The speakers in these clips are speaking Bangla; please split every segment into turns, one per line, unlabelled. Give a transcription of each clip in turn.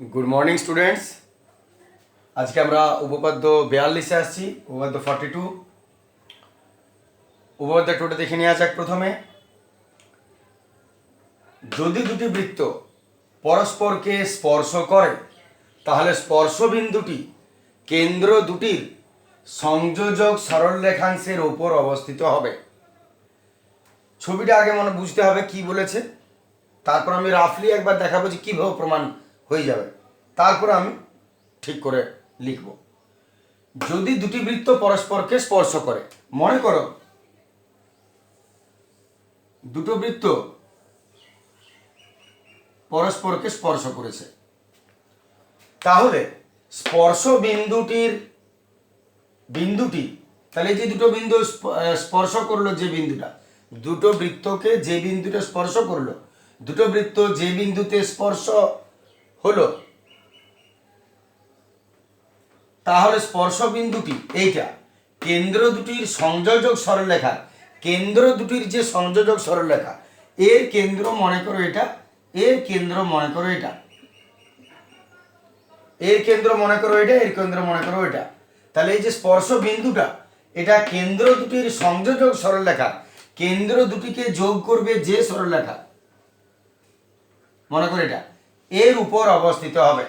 গুড মর্নিং স্টুডেন্টস আজকে আমরা উপপাদ্য বিয়াল্লিশে আসছি, উপপাদ্য ফর্টি টু উপপাদ্য টুটা দেখে নেওয়া যাক প্রথমে। যদি দুটি বৃত্ত পরস্পরকে স্পর্শ করে, তাহলে স্পর্শ বিন্দুটি কেন্দ্র দুটির সংযোজক সরল রেখাংশের ওপর অবস্থিত হবে। ছবিটা আগে মনে বুঝতে হবে কি বলেছে। তারপর আমি রাফলি একবার দেখাবো যে কীভাবে প্রমাণ হয়ে যাবে। তারপর আমি ঠিক করে লিখব। যদি দুটি বৃত্ত পরস্পরকে স্পর্শ করে, মনে করো দুটো বৃত্ত পরস্পরকে স্পর্শ করেছে, তাহলে স্পর্শ বিন্দুটির বিন্দুটি, তাহলে যে দুটো বিন্দু স্পর্শ করল যে বিন্দুটা, দুটো বৃত্তকে যে বিন্দুটা স্পর্শ করল, দুটো বৃত্ত যে বিন্দুতে স্পর্শ হলো। তাহলে স্পর্শ বিন্দুটি এইটা। কেন্দ্র দুটির সংযোজক সরলরেখা। কেন্দ্র দুটির যে সংযোজক সরলরেখা, এর কেন্দ্র মনে করো এটা, এর কেন্দ্র মনে করো এটা। এর কেন্দ্র মনে করো এটা, এর কেন্দ্র মনে করো এটা। তাহলে এই যে স্পর্শ বিন্দুটা এটা কেন্দ্র দুটির সংযোজক সরলরেখা। কেন্দ্র দুটিকে যোগ করবে যে সরলরেখা। মনে করো এটা। এর উপর অবস্থিত হবে।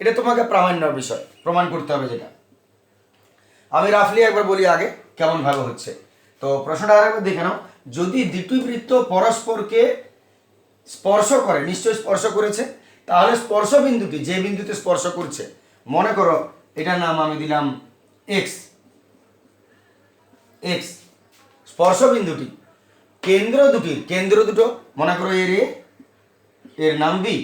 এটা তোমাকে প্রামাণ্য বিষয়, প্রমাণ করতে হবে যেটা। আমি রাফলি একবার বলি আগে, কেমন ভাবে হচ্ছে। তো প্রশ্নটা আরেকবার দেখে নাও। যদি দুটি বৃত্ত পরস্পরকে স্পর্শ করে, নিশ্চয়ই স্পর্শ করেছে, তাহলে স্পর্শ বিন্দুটি, যে বিন্দুতে স্পর্শ করছে, মনে করো এটার নাম আমি দিলাম এক্স এক্স স্পর্শ বিন্দুটি, কেন্দ্র দুটির, কেন্দ্র দুটো, মনে করো এর এ এর নাম বি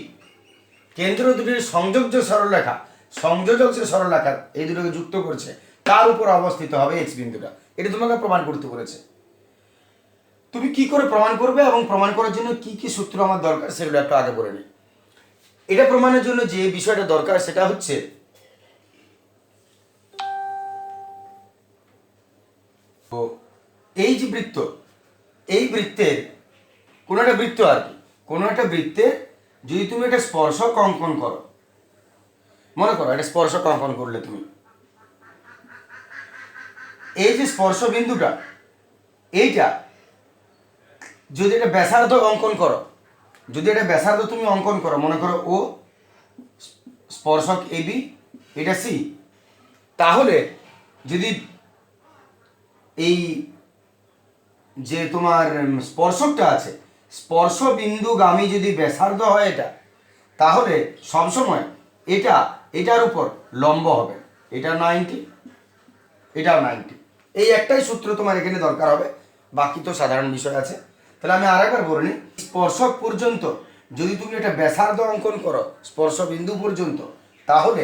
কেন্দ্র দুটির সংযোগ যে সরলরেখা, সংযোজক যে সরলরেখা, এই দুটোকে যুক্ত করছে, তার উপর অবস্থিত হবে এক্স বিন্দুটা। এটা তোমাকে প্রমাণ করতে বলেছে। তুমি কি করে প্রমাণ করবে এবং প্রমাণ করার জন্য কি কি সূত্র আমার দরকার সেগুলো একটু আগে বলে নিই এটা প্রমাণের জন্য যে বিষয়টা দরকার সেটা হচ্ছে, এই যে বৃত্ত, এই বৃত্তের কোনো একটা বৃত্ত আর কি কোনো একটা বৃত্তে যদি তুমি একটা স্পর্শক অঙ্কন করো, মনে করো একটা স্পর্শক অঙ্কন করলে তুমি, এই যে স্পর্শ বিন্দুটা, এইটা যদি এটা ব্যাসার্ধ অঙ্কন করো, যদি এটা ব্যাসার্ধ তুমি অঙ্কন করো, মনে করো ও স্পর্শক এবি এটা সি, তাহলে যদি এই যে তোমার স্পর্শকটা আছে স্পর্শ বিন্দুগামী যদি ব্যাসার্ধ হয় এটা, তাহলে সবসময় এটা, এটার উপর লম্ব হবে। এটা নাইনটি, এটাও নাইনটি। এই একটাই সূত্র তোমার এখানে দরকার হবে। বাকি তো সাধারণ বিষয় আছে। তাহলে আমি আরেকবার বলে নিই, স্পর্শক পর্যন্ত যদি তুমি এটা ব্যাসার্ধ অঙ্কন করো স্পর্শ বিন্দু পর্যন্ত, তাহলে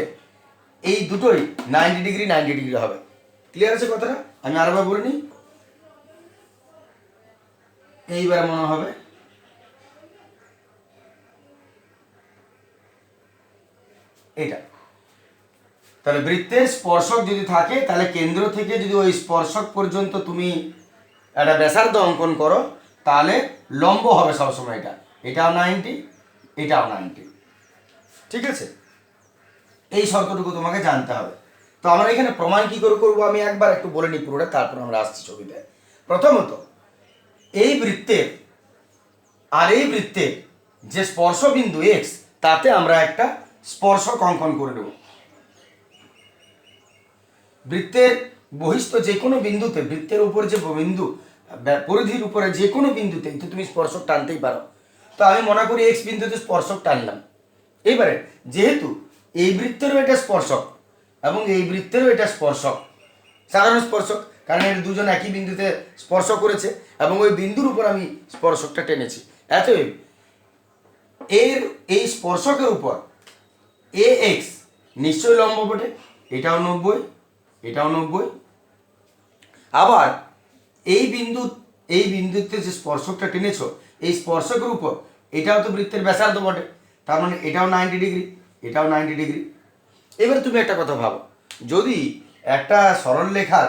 এই দুটোই নাইনটি ডিগ্রি নাইনটি ডিগ্রি হবে। ক্লিয়ার আছে কথাটা? আমি আরেকবার বলে নিই। এইবার মনে হবে এটা। তাহলে বৃত্তের স্পর্শক যদি থাকে, তাহলে কেন্দ্র থেকে যদি ওই স্পর্শক পর্যন্ত তুমি একটা ব্যাসার্ধ অঙ্কন করো, তাহলে লম্ব হবে সবসময় এটা। এটাও নাইনটি এটাও নাইনটি ঠিক আছে? এই শর্তটুকু তোমাকে জানতে হবে। তো আমরা এখানে প্রমাণ কী করে করব? আমি একবার একটু বলে নিই পুরোটা, তারপর আমরা আসছি ছবিতে। প্রথমত, এই বৃত্তের আর এই বৃত্তের যে স্পর্শবিন্দু এক্স তাতে আমরা একটা স্পর্শক অঙ্কন করে নেব বৃত্তের বহিস্থ যে কোনো বিন্দুতে, বৃত্তের উপর যে বিন্দু পরিধির উপরে যে কোনো বিন্দুতে তো তুমি স্পর্শক টানতেই পারো। তো আমি মনে করি এক্স বিন্দুতে স্পর্শক টানলাম। এইবারে যেহেতু এই বৃত্তেরও এটা স্পর্শক এবং এই বৃত্তেরও এটা স্পর্শক, সাধারণ স্পর্শক, কারণ এর দুজন একই বিন্দুতে স্পর্শ করেছে এবং ওই বিন্দুর উপর আমি স্পর্শকটা টেনেছি। এতএব এর এই স্পর্শকের উপর এ এক্স নিশ্চয়ই লম্ব বটে। এটাও নব্বই এটাও নব্বই। আবার এই বিন্দু, এই বিন্দুতে যে স্পর্শকটা টেনেছো, এই স্পর্শকের উপর এটাও তো বৃত্তের ব্যাসার্ধ বটে। তার মানে এটাও নাইনটি ডিগ্রি এটাও নাইনটি ডিগ্রি এবার তুমি একটা কথা ভাবো, যদি একটা সরল রেখার,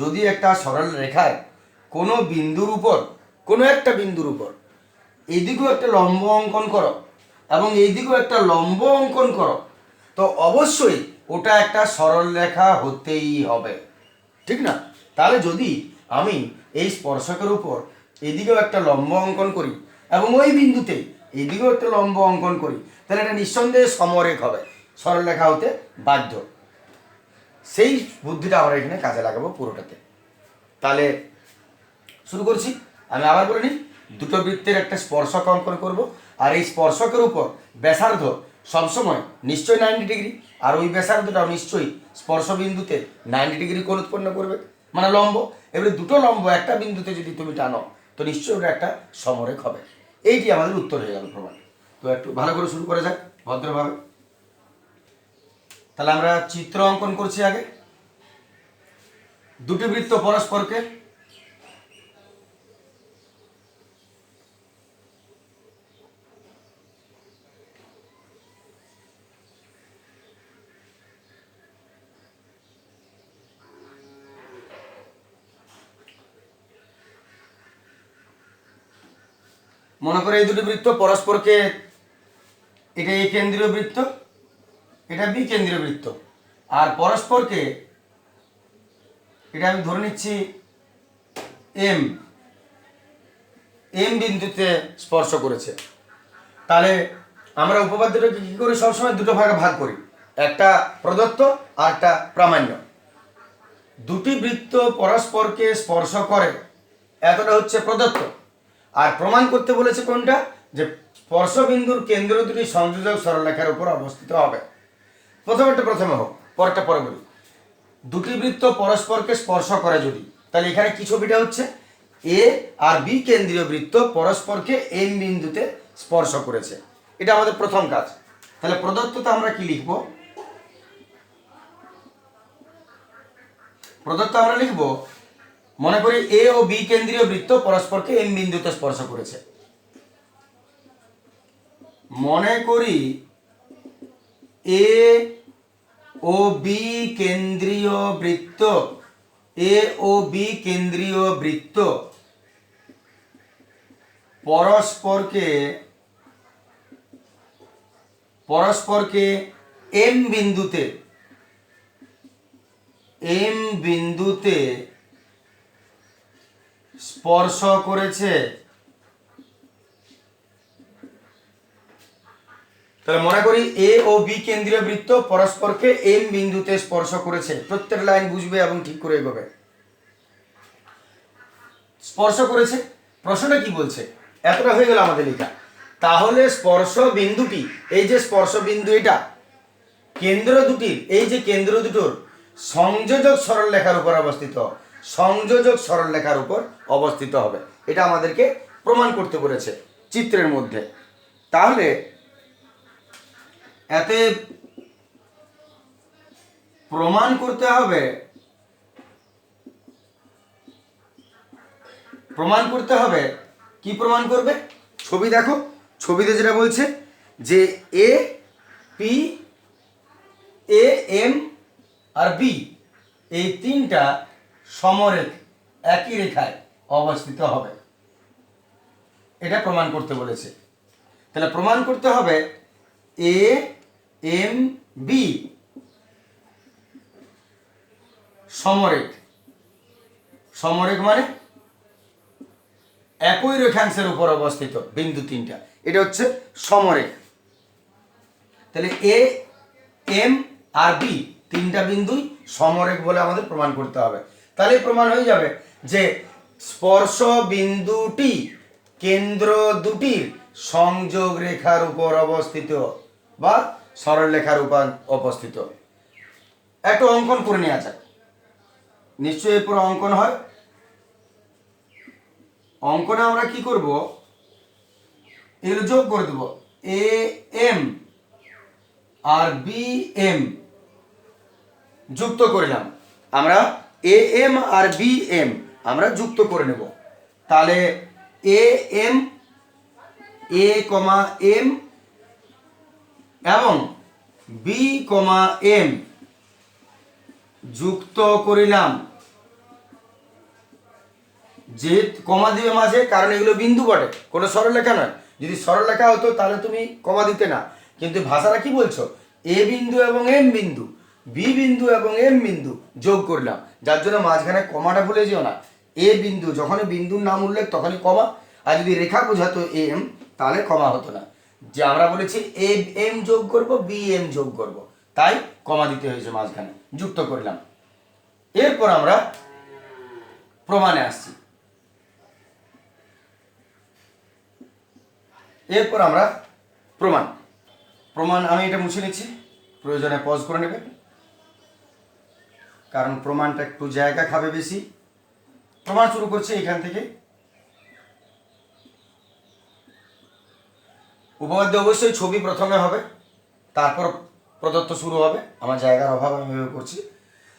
যদি একটা সরল রেখার কোনো বিন্দুর উপর, কোনো একটা বিন্দুর উপর এদিকেও একটা লম্ব অঙ্কন করো এবং এই দিকেও একটা লম্ব অঙ্কন করো। তো অবশ্যই ওটা একটা সরল রেখা হতেই হবে। ঠিক না? তাহলে যদি আমি এই স্পর্শকের উপর এদিকেও একটা লম্ব অঙ্কন করি এবং ওই বিন্দুতে এদিকেও একটা লম্ব অঙ্কন করি, তাহলে এটা নিঃসন্দেহে সমরেখ হবে সরলরেখা হতে বাধ্য। সেই বুদ্ধিটা আমরা এখানে কাজে লাগাবো পুরোটাতে। তাহলে শুরু করছি। আমি আবার বলে নিই, দুটো বৃত্তের একটা স্পর্শক অঙ্কন করব। আর এই স্পর্শকের উপর ব্যাসার্ধ সবসময় নিশ্চয়ই নাইনটি ডিগ্রি আর ওই ব্যাসার্ধটাও নিশ্চয়ই স্পর্শ বিন্দুতে নাইনটি ডিগ্রি কোণ উৎপন্ন করবে। মানে লম্ব। এবারে দুটো লম্ব, একটা বিন্দুতে যদি তুমি টানো, তো নিশ্চয়ই ওটা একটা সমরেখ হবে। এইটি আমাদের উত্তর হয়ে গেল প্রমাণ। তো একটু ভালো করে শুরু করা যাক, ভদ্রভাবে। তাহলে আমরা চিত্র অঙ্কন করছি আগে। দুটি বৃত্ত পরস্পরকে মনে করে এই দুটি বৃত্ত পরস্পরকে, এটা এই কেন্দ্রীয় বৃত্ত, এটা বি কেন্দ্রীয় বৃত্ত। আর পরস্পরকে, এটা আমি ধরে নিচ্ছি এম। এম বিন্দুতে স্পর্শ করেছে। তাহলে আমরা উপপাদ্যটাকে কী করি? সবসময় দুটো ভাগে ভাগ করি। একটা প্রদত্ত আর একটা প্রামাণ্য। দুটি বৃত্ত পরস্পরকে স্পর্শ করে, এতটা হচ্ছে প্রদত্ত। আর প্রমাণ করতে বলেছে কোনটা? যে স্পর্শবিন্দুর কেন্দ্র দুটি সংযোজক সরলরেখার উপর অবস্থিত হবে। প্রথমেরটা প্রথমে হোক, পরেরটা পরে বলি। দুটি বৃত্ত পরস্পরকে স্পর্শ করে যদি, তাহলে এখানে কি ছবিটা হচ্ছে? এ আর বি কেন্দ্রীয় বৃত্ত পরস্পরকে এম বিন্দুতে স্পর্শ করেছে। এটা আমাদের প্রথম কাজ। তাহলে প্রদত্ততে আমরা কি লিখব? প্রদত্ত আমরা লিখব মনে করি এ ও বি কেন্দ্রীয় বৃত্ত পরস্পরকে এম বিন্দুতে স্পর্শ করেছে। মনে করি এ ও বি কেন্দ্রীয় বৃত্ত, এ ও বি কেন্দ্রীয় বৃত্ত পরস্পরকে পরস্পরকে এম বিন্দুতে এম বিন্দুতে স্পর্শ করেছে। তাহলে মনে করি এ ও বি কেন্দ্রীয় বৃত্ত পরস্পরকে এম বিন্দুতে স্পর্শ করেছে। প্রত্যেক লাইন বুঝবে এবং ঠিক করে এগোবে। স্পর্শ করেছে? প্রশ্নটা কি বলছে? এতটা হয়ে গেল আমাদের লেখা তাহলে স্পর্শ বিন্দুটি, এই যে স্পর্শ বিন্দু এটা, কেন্দ্র দুটির, এই যে কেন্দ্র দুটোর সংযোজক সরল লেখার উপর অবস্থিত। সংযোজক সরল লেখার উপর অবস্থিত হবে। এটা আমাদেরকে প্রমাণ করতে বলেছে চিত্রের মধ্যে। তাহলে এতে প্রমাণ করতে হবে, প্রমাণ করতে হবে, কি প্রমাণ করবে? ছবি দেখো, ছবিতে যেটা বলছে যে এ পি এ এম আর বি এই তিনটা সমরেখ, একই রেখায় অবস্থিত হবে। এটা প্রমাণ করতে বলেছে। তাহলে প্রমাণ করতে হবে এ এম বি সমরেখ। সমরেখ মানে একই রেখাংশের উপর অবস্থিত, বিন্দু তিনটা। এটা হচ্ছে সমরেখ। তাহলে এ এম আর বি তিনটা বিন্দুই সমরেখ বলে আমাদের প্রমাণ করতে হবে। তাহলে প্রমাণ হয়ে যাবে যে স্পর্শ বিন্দুটি কেন্দ্র দুটির সংযোগ রেখার উপর অবস্থিত বা সরল রেখার উপর অবস্থিত। একটু অঙ্কন করে নেওয়া যাক। নিশ্চয়ই পুরো অঙ্কন হয়। অঙ্কনে আমরা কি করব? এগুলো যোগ করে দেব। এ, এম আর বি, এম। যুক্ত করলাম। আমরা এ এম আর বি এম, আমরা যুক্ত করে নেব। তাহলে A M, A comma M এবং বি কমা এম যুক্ত করিলাম যে কমা দিবে মাঝে, কারণ এগুলো বিন্দু বটে, কোনো সরলরেখা নয়। যদি সরল লেখা হতো, তাহলে তুমি কমা দিতে না। কিন্তু ভাষাটা কি বলছো? এ বিন্দু এবং এম বিন্দু। বি বিন্দু এবং এম বিন্দু যোগ করলাম। যার জন্য মাঝখানে কমাটা ভুলে যেও না। এ বিন্দু, যখনই বিন্দুর নাম উল্লেখ, তখনই কমা। আর যদি রেখা বোঝাতো এম, তাহলে কমা হতো না। যে আমরা বলেছি এ এম যোগ করব, বি এম যোগ করব। তাই কমা দিতে হয়েছে মাঝখানে, যুক্ত করলাম। এরপর আমরা প্রমাণে আসছি। এরপর আমরা প্রমাণ। প্রমাণ আমি এটা মুছে নিচ্ছি। প্রয়োজনে পজ করে নেবে। কারণ প্রমাণটা একটু জায়গা খাবে বেশি। প্রমাণ শুরু করছি এখান থেকে। উপপাদ্য অবশ্যই ছবি প্রথমে হবে, তারপর প্রদত্ত শুরু হবে। আমার জায়গার অভাব আমি ভেবে করছি।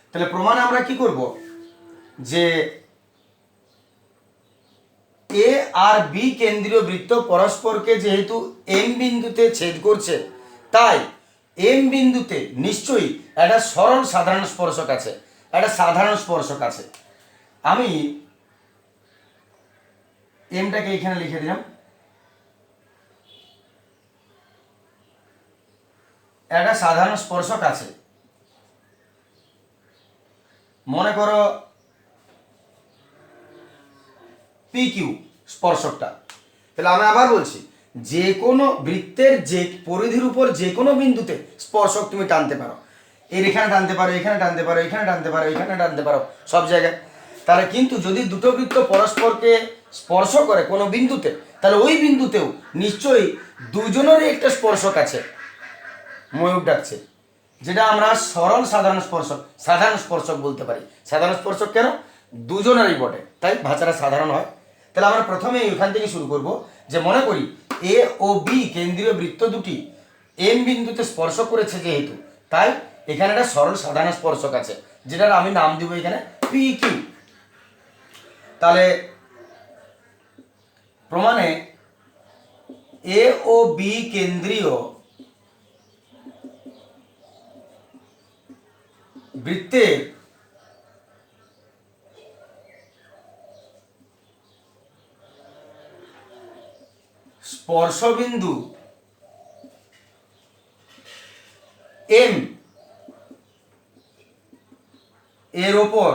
তাহলে প্রমাণে আমরা কি করব? যে এ আর বি কেন্দ্রীয় বৃত্ত পরস্পরকে যেহেতু এম বিন্দুতে ছেদ করছে, তাই এম বিন্দুতে নিশ্চয়ই একটা সরল সাধারণ স্পর্শক আছে। একটা সাধারণ স্পর্শক আছে। আমি এমটাকে এখানে লিখে দিলাম। একটা সাধারণ স্পর্শক আছে। মনে করো পি কিউ স্পর্শকটা। তাহলে আমি আবার বলছি, যে কোনো বৃত্তের যে পরিধির উপর যে কোনো বিন্দুতে স্পর্শক তুমি টানতে পারো। এর এখানে টানতে পারো, এখানে টানতে পারো, এখানে টানতে পারো, এখানে টানতে পারো, সব জায়গায়। তাহলে কিন্তু যদি দুটো বৃত্ত পরস্পরকে স্পর্শ করে কোনো বিন্দুতে, তাহলে ওই বিন্দুতেও নিশ্চয়ই দুজনেরই একটা স্পর্শক আছে। ময়ূর ডাকছে। যেটা আমরা সরল সাধারণ স্পর্শক সাধারণ স্পর্শক বলতে পারি। সাধারণ স্পর্শক কেন? দুজনেরই বটে, তাই ভাষাটা সাধারণ হয়। তাহলে আমরা প্রথমে এখান থেকে শুরু করব যে মনে করি এ ও বি কেন্দ্রীয় বৃত্ত দুটি এম বিন্দুতে স্পর্শ করেছে যেহেতু, তাই এখানে একটা সরল সাধারণ স্পর্শক আছে, যেটার আমি নাম দিব এখানে পি কিউ তাহলে প্রমাণে এ ও বি কেন্দ্রীয় বৃত্তের স্পর্শবিন্দু এম এর ওপর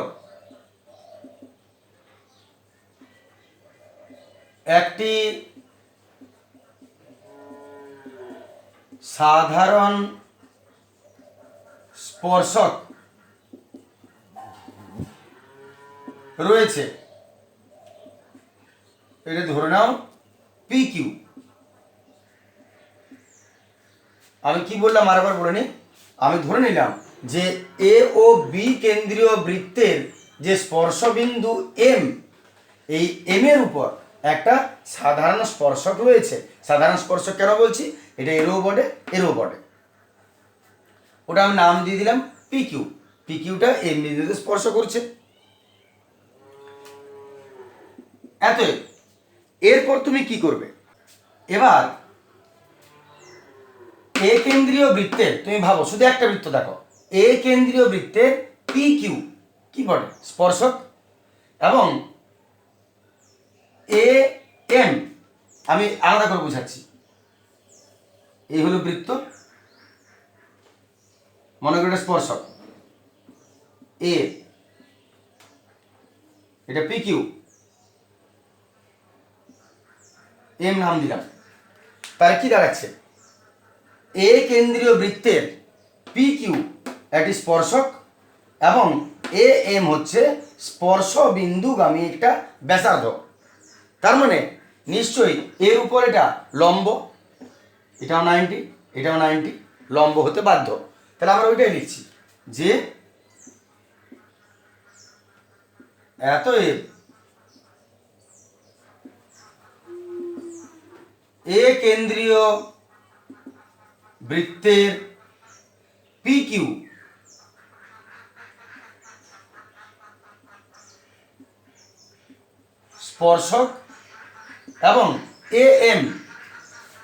একটি সাধারণ স্পর্শক রয়েছে। এটা ধরে নাও পি কিউ আমি কি বললাম আরেকবার বলে নি? আমি ধরে নিলাম যে এ ও বি কেন্দ্রীয় বৃত্তের যে স্পর্শবিন্দু এম, এই এম এর উপর একটা সাধারণ স্পর্শক রয়েছে। সাধারণ স্পর্শক কেন বলছি? এটা এরও বটে এরও বটে। ওটা আমি নাম দিয়ে দিলাম পি কিউ পি কিউটা এম বিন্দুতে স্পর্শ করছে। এত এরপর তুমি কি করবে? এবার, এ কেন্দ্রীয় বৃত্তের, তুমি ভাবো, শুধু একটা বৃত্ত দেখো। এ কেন্দ্রীয় বৃত্তের পি কিউ কি বলে স্পর্শক, এবং এ এম আমি আলাদা করে বোঝাচ্ছি। এই হলো বৃত্ত, মনে করি স্পর্শক। এ এটা পি কিউ এম নাম দিলাম। তাহলে কি দাঁড়াচ্ছে? এ কেন্দ্রীয় বৃত্তের পি কিউ একটি স্পর্শক এবং এ এম হচ্ছে স্পর্শ বিন্দুগামী একটা ব্যাসার্ধ। তার মানে নিশ্চয়ই এর উপর এটা লম্ব, এটাও নাইনটি এটাও নাইনটি, লম্ব হতে বাধ্য। তাহলে আমরা ওইটাই লিখছি যে এত এ এ কেন্দ্রীয় বৃত্তের পি কিউ স্পর্শক এবং এ এম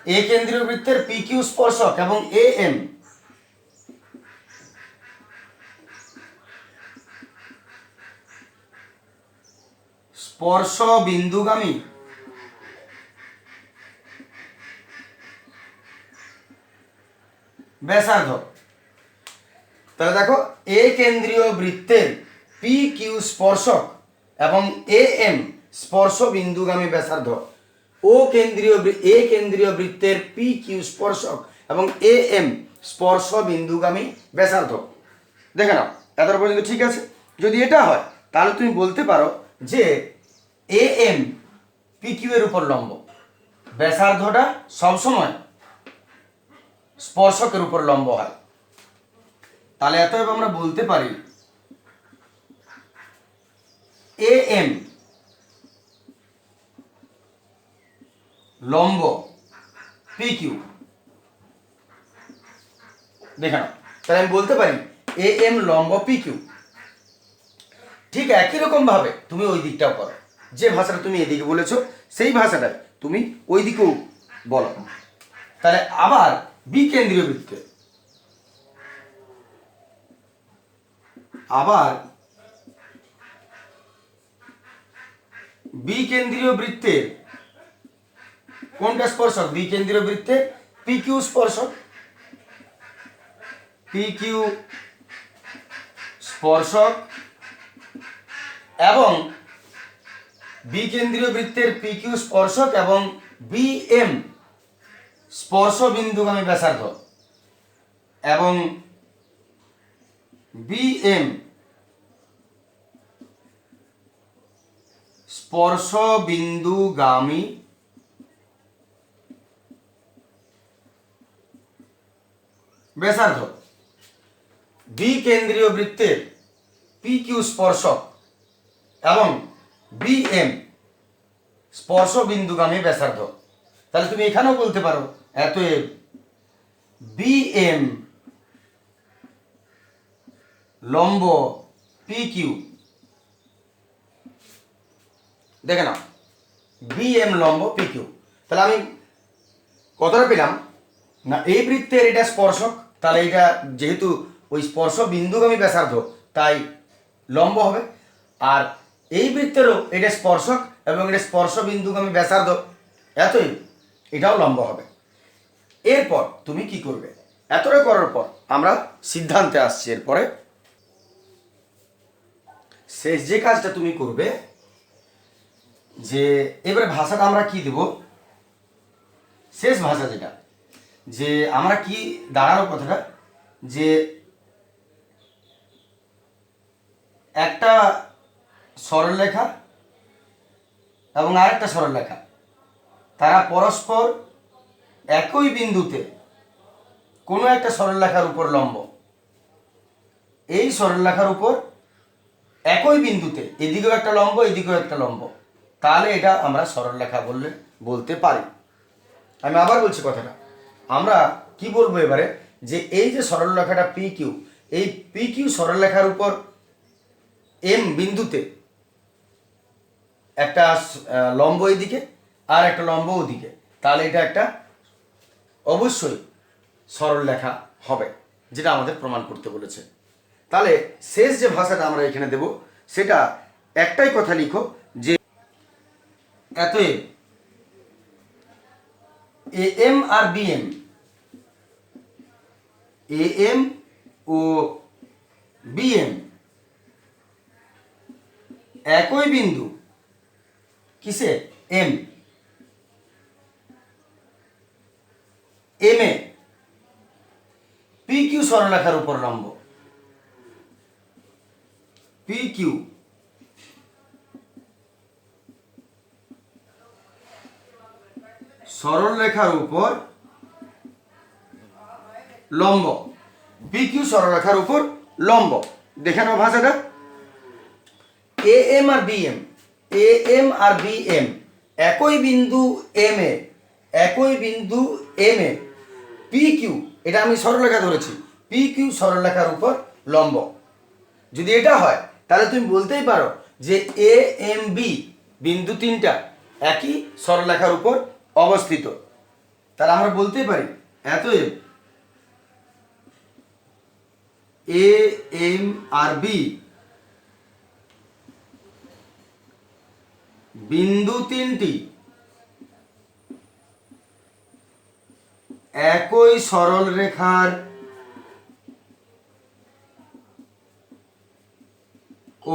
এ কেন্দ্রীয় বৃত্তের পি কিউ স্পর্শক এবং এ এম স্পর্শ বিন্দুগামী ব্যাসার্ধ। তাহলে দেখো এ কেন্দ্রীয় বৃত্তের পি কিউ স্পর্শক এবং এ এম স্পর্শ বিন্দুগামী ব্যাসার্ধ। ও কেন্দ্রীয় এ কেন্দ্রীয় বৃত্তের পি কিউ স্পর্শক এবং এ এম স্পর্শ বিন্দুগামী ব্যাসার্ধ। দেখে নাও, এতটা পর্যন্ত ঠিক আছে? যদি এটা হয়, তাহলে তুমি বলতে পারো যে এ এম পি কিউ এর উপর লম্ব। ব্যাসার্ধটা সবসময় স্পর্শকের উপর লম্ব হয়। তাহলে এতএব আমরা বলতে পারি এ এম লম্ব পি কিউ দেখে তাহলে আমি বলতে পারি এ এম লম্ব পি কিউ ঠিক একই রকম ভাবে তুমি ওই দিকটাও করো। যে ভাষাটা তুমি এদিকে বলেছ, সেই ভাষাটাই তুমি ওই দিকেও বলো। তাহলে আবার বি কেন্দ্রীয় বৃত্তে। আবার বি কেন্দ্রীয় বৃত্তের কোনটা স্পর্শক? বি কেন্দ্রীয় বৃত্তে পি কিউ স্পর্শক। পি কিউ স্পর্শক এবং বি কেন্দ্রীয় বৃত্তের পি কিউ স্পর্শক এবং বি এম স্পর্শ বিন্দুগামী ব্যাসার্ধ এবং বি এম স্পর্শ ব্যাসার্ধ বি কেন্দ্রীয় বৃত্তের পি কিউ স্পর্শক এবং বি এম স্পর্শ বিন্দুগামী ব্যাসার্ধ। তাহলে তুমি এখানেও বলতে পারো এতএব বি এম লম্ব পি কিউ দেখে নাও বি এম লম্ব পি কিউ তাহলে আমি কতটা পেলাম, না, এই বৃত্তের এটা স্পর্শক তাহলে এটা যেহেতু ওই স্পর্শ বিন্দুগামী ব্যাসার্ধ, তাই লম্ব হবে। আর এই বৃত্তেরও এটা স্পর্শক এবং এটা স্পর্শ বিন্দুগামী ব্যাসার্ধ এতই এটাও লম্ব হবে। এরপর তুমি কি করবে? এতটা করার পর আমরা সিদ্ধান্তে আসছি এরপরে। শেষ যে কাজটা তুমি করবে, যে এবারে ভাষাটা আমরা কি দেব? শেষ ভাষা যেটা যে আমরা কি দাঁড়ানো কথাটা? যে একটা সরলরেখা এবং আরেকটা সরলরেখা তারা পরস্পর একই বিন্দুতে কোনো একটা সরলরেখার উপর লম্ব। এই সরলরেখার উপর একই বিন্দুতে এদিকেও একটা লম্ব, এদিকেও একটা লম্ব। তাহলে এটা আমরা সরলরেখা বললে বলতে পারি। আমি আবার বলছি কথাটা। আমরা কি বলব এবারে? যে এই যে সরলরেখাটা পি কিউ এই পি কিউ সরলরেখার উপর এম বিন্দুতে একটা লম্ব এদিকে আর একটা লম্ব ওদিকে, তাহলে এটা একটা অবশ্যই সরল লেখা হবে, যেটা আমাদের প্রমাণ করতে বলেছে। তাহলে শেষ যে ভাষাটা আমরা এখানে দেব, সেটা একটাই কথা লিখো যে, এতএব এ এম আর বি এম। এ এম ও বি এম। একই বিন্দু। কিসে M. M A. P Q সরলরেখার উপর লম্ব। P Q. সরলরেখার উপর লম্ব। পি কিউ সরলরেখার উপর লম্ব। দেখে নাও ভাষাটা। এ এম আর বি এম এ এম আর বি এম একই বিন্দু এম এ একই বিন্দু এম এ পি কিউ এটা আমি সরলরেখা ধরেছি। পি কিউ সরলরেখার উপর লম্ব। যদি এটা হয়, তাহলে তুমি বলতেই পারো যে এ এম বি বিন্দু তিনটা, একই সরলরেখার উপর অবস্থিত। তাহলে আমরা বলতে পারি এতএব এ এম আর বি বিন্দু তিনটি। একই সরল রেখার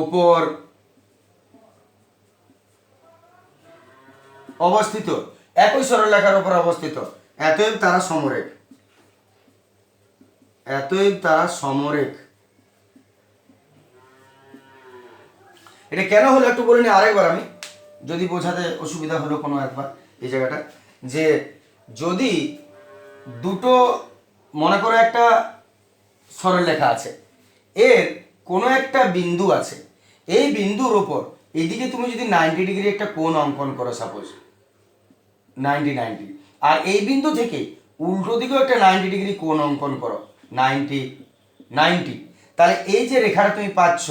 ওপর অবস্থিত। একই সরলরেখার উপর অবস্থিত। এতএব তারা সমরেখ। এতএব তারা সমরেখ। এটা কেন হলো একটু বলে নি আরেকবার আমি? যদি বোঝাতে অসুবিধা হলো কোনো একবার এই জায়গাটা। যে যদি দুটো মনে করো একটা সরলরেখা আছে, এর কোনো একটা বিন্দু আছে, এই বিন্দুর ওপর এইদিকে তুমি যদি নাইনটি ডিগ্রি একটা কোণ অঙ্কন করো সাপোজ নাইনটি নাইনটি। আর এই বিন্দু থেকে উল্টো দিকেও একটা নাইনটি ডিগ্রি কোণ অঙ্কন করো। Ninety ninety. তাহলে এই যে রেখাটা তুমি পাচ্ছ,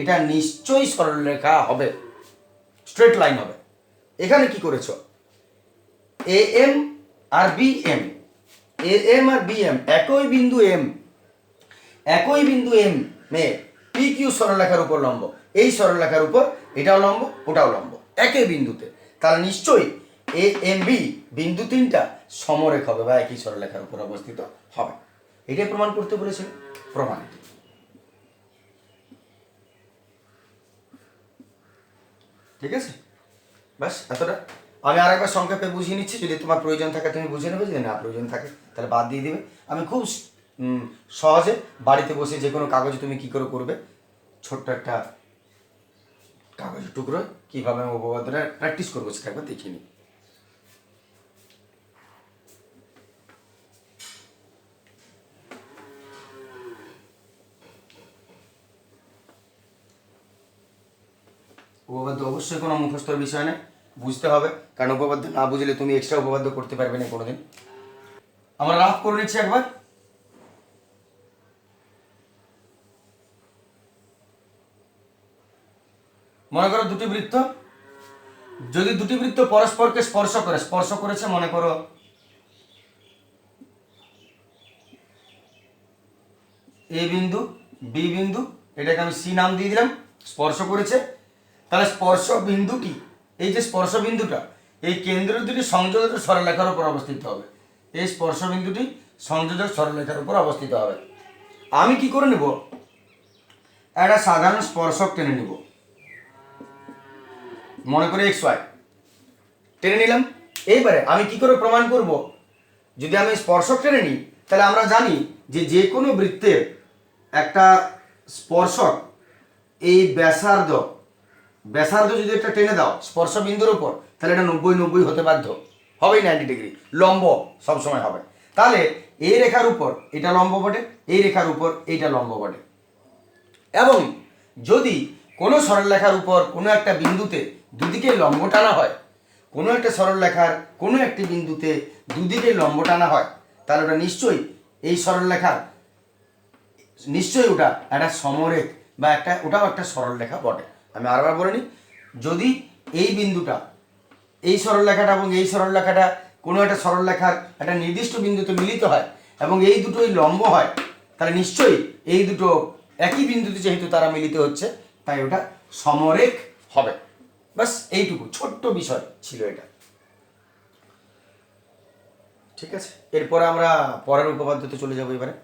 এটা নিশ্চয়ই সরলরেখা হবে। স্ট্রেট লাইন হবে। এখানে কি করেছ? এ এম আর বি এম এ এম আর বি এম একই বিন্দু এম একই বিন্দু এম মে পি কিউ সরলরেখার উপর লম্ব। এই সরলরেখার উপর এটাও লম্ব, ওটাও লম্ব। একই বিন্দুতে। তাহলে নিশ্চয়ই এ এম বি বিন্দু তিনটা সমরেখ হবে, বা একই সরলরেখার উপর অবস্থিত হবে। এটাই প্রমাণ করতে বলেছিল প্রমাণিত ঠিক আছে? ব্যাস, এতটা। আমি আরেকবার সংক্ষেপে বুঝিয়ে নিচ্ছি, যদি তোমার প্রয়োজন থাকে তুমি বুঝে নেবে, যদি না প্রয়োজন থাকে, তাহলে বাদ দিয়ে দিবে। আমি খুব সহজে বাড়িতে বসে যে কোনো কাগজে তুমি কি করে করবে, ছোট্ট একটা কাগজের টুকরো, কীভাবে আমি উপপাদ্যটা প্র্যাকটিস করব সেটা একবার দেখিয়ে উপপাদ্য অবশ্যই কোনো মুখস্থর বিষয় নয়, বুঝতে হবে। কারণ উপপাদ্য না বুঝলে তুমি এক্সট্রা উপপাদ্য করতে পারবে না কোনোদিন। আমরা রাফ করে নিচ্ছি একবার। মনে করো দুটি বৃত্ত। যদি দুটি বৃত্ত পরস্পরকে স্পর্শ করে, স্পর্শ করেছে, মনে করো এ বিন্দু, বি বিন্দু, এটাকে আমি সি নাম দিয়ে দিলাম, স্পর্শ করেছে। তাহলে স্পর্শ বিন্দুটি, এই যে স্পর্শ বিন্দুটা, এই কেন্দ্র দুটি সংযোজক সরলরেখার উপর অবস্থিত হবে। এই স্পর্শ বিন্দুটি সংযোজক সরলরেখার উপর অবস্থিত হবে। আমি কি করে নেব? একটা সাধারণ স্পর্শক টেনে নিব। মনে করে এক্স ওয়াই টেনে নিলাম। এইবারে আমি কি করে প্রমাণ করব? যদি আমি স্পর্শক টেনে নিই, তাহলে আমরা জানি যে যে কোনো বৃত্তের একটা স্পর্শক এই ব্যাসার্ধ ব্যাসার্ধ যদি একটা টেনে দাও স্পর্শ বিন্দুর উপর, তাহলে এটা নব্বই নব্বই হতে বাধ্য। হবেই নাইনটি ডিগ্রি লম্ব সবসময় হবে। তাহলে এই রেখার উপর এটা লম্ব বটে, এই রেখার উপর এইটা লম্ব বটে। এবং যদি কোনো সরলরেখার উপর কোনো একটা বিন্দুতে দুদিকে লম্ব টানা হয়, কোনো একটা সরলরেখার কোনো একটি বিন্দুতে দুদিকে লম্ব টানা হয়, তাহলে ওটা নিশ্চয়ই এই সরলরেখার, নিশ্চয়ই ওটা একটা সমরেখ বা একটা, ওটাও একটা সরলরেখা বটে। আমি আরবার বলে নিই যদি এই বিন্দুটা, এই সরলরেখাটা এবং এই সরলরেখাটা কোনো একটা সরলরেখার একটা নির্দিষ্ট বিন্দুতে মিলিত হয় এবং এই দুটোই লম্ব হয়, তাহলে নিশ্চয়ই এই দুটো একই বিন্দুতে যেহেতু তারা মিলিত হচ্ছে, তাই ওটা সমরেখ হবে। বাস এইটুকু, ছোট্ট বিষয় ছিল এটা। ঠিক আছে? এরপরে আমরা পরের উপপাদ্যতে চলে যাব এবারে।